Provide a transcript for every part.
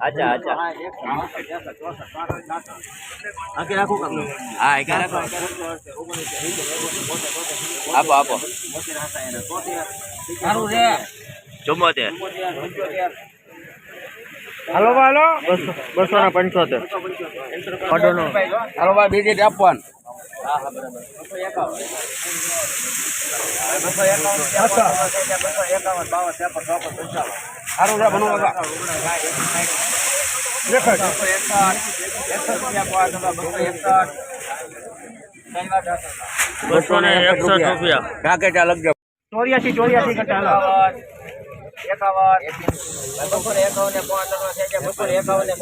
અચ્છા અચ્છા. આખી રાખું હા એક રાખો. આપો આપો. સારું છે. ચુમ્મોતેર હાલો હાલો. બસો બસો ને પંચોતેર. હાલો ભાઈ બીજી આપવાનું. બસો ને એકસઠ રૂપિયા કાકેટા લગજો ચોર્યાસી ચોર્યાસી ઘટા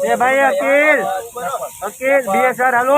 એ ભાઈ અકીલ અકીલ બીએસઆર હાલો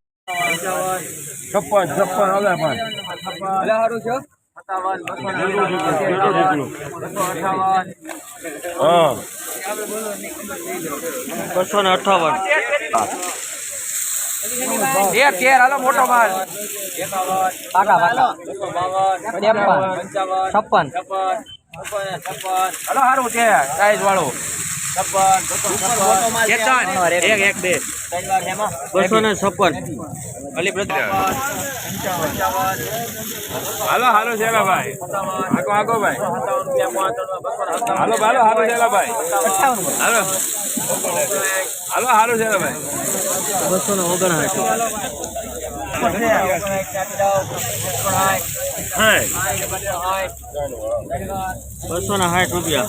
છપ્પન છપ્પન હજાર પણ. હા. બસો ને અઠાવન એક તેર હાલો મોટો માલ પાકા પાકા. છપ્પન. હાલો સારું છે સાઈઝ વાળું. બસો ને છપ્પન. અલી હાલો હાલો છેલા ભાઈ. આગો આગો ભાઈ હાલો હાલો હાલો ભાઈ હાલો. હાલો હાલો છેલા ભાઈ બસો ને ઓગણસાઠ. બસો ને સાઠ રૂપિયા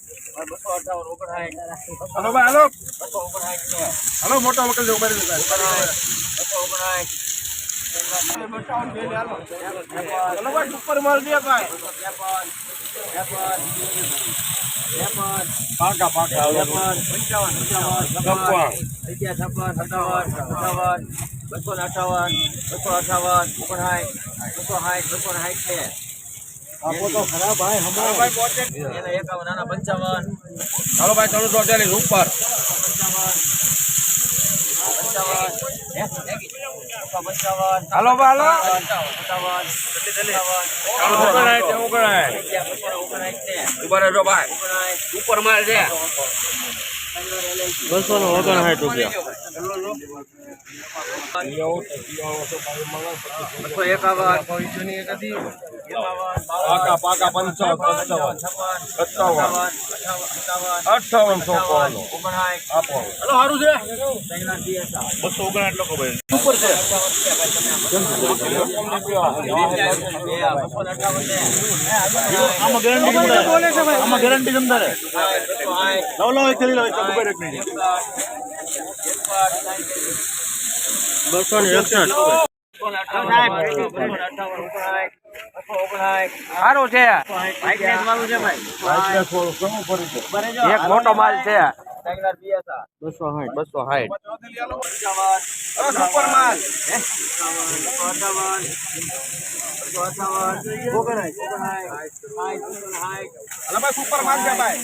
હાલો, ભાઈ, હલો. હલો, મોટો મોકલજો ઊભા રહેજો ભાઈ ઉપર ભાઈ. પાકા પાકા. બસો અઠાવન બસો અઠાવન ઓગણસાઠ બસો સાઠ બસો સાઠ છે. આપો તો ખરા ભાઈ એના પંચાવન. હાલો ભાઈ અડતાલીસ ઉપર. પંચાવન હે? પંચાવન હાલો. ભાઈ હાલો પંચાવન હાલો ઓગણાય છે ઓગણાય ઊભા રહેજો ભાઈ. ઉપર માલ છે. બસો ને ઓગણસાઠ રૂપિયા. એકાવન. પાકા પાકા પંચાવન પંચાવન સત્તાવન અઠાવન સો આપો ઓગણસાઠ સારું છે બસો ઓગણાઠ લોકો ભાઈ ઉપર છે આમાં ગેરંટી આમાં ગેરંટી જમતા રહે લવ લવ એક લો એક એક નહીં બસો ને એકસઠ સારું છે. એક મોટો માલ છે. બસો સાઠ. બસો સાઠ. સુપર માલ. સુપર માલ છે ભાઈ.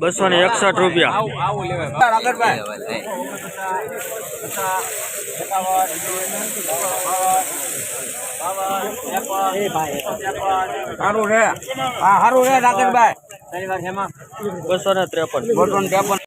બસો ને એકસઠ રૂપિયા. ભાઈ સારું રે. હા સારું રે રાકેશભાઈ. બસો ને ત્રેપન. બસો ને ત્રેપન.